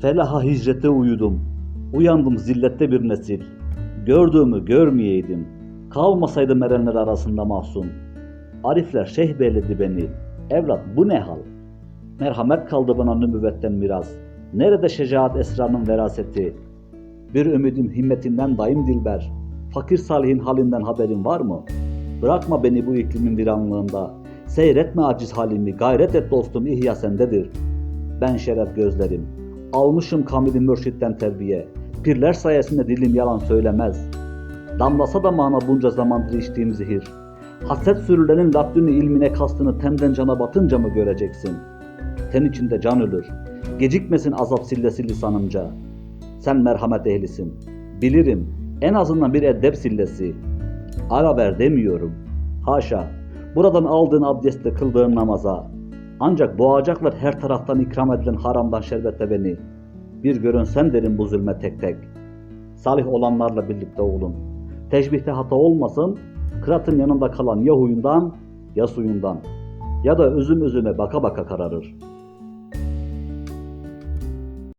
Felaha hicrete uyudum. Uyandım zillette bir nesil. Gördüğümü görmeyeydim. Kalmasaydım erenler arasında mahzun. Arifler şeyh beyledi beni. Evlat bu ne hal? Merhamet kaldı bana nübüvvetten miras. Nerede şecaat esrarının veraseti? Bir ümidim himmetinden daim dilber. Fakir salihin halinden haberin var mı? Bırakma beni bu iklimin viranlığında. Seyretme aciz halimi, gayret et dostum ihya sendedir. Ben şeref gözlerim. Almışım kamili mürşitten terbiye. Pirler sayesinde dilim yalan söylemez. Damlasa da mana bunca zamandır içtiğim zehir. Haset sürülenin laddünü ilmine kastını tenden cana batınca mı göreceksin? Ten içinde can ölür. Gecikmesin azap sillesi lisanımca. Sen merhamet ehlisin. Bilirim. En azından bir edep sillesi. Ara ver demiyorum. Haşa. Buradan aldığın abdestle kıldığın namaza. Ancak boğacaklar her taraftan ikram edilen haramdan şerbete beni. Bir görünsen derim bu zulme tek tek. Salih olanlarla birlikte olun. Teşbihte hata olmasın, kıratın yanında kalan ya huyundan ya suyundan. Ya da üzüm üzüme baka baka kararır.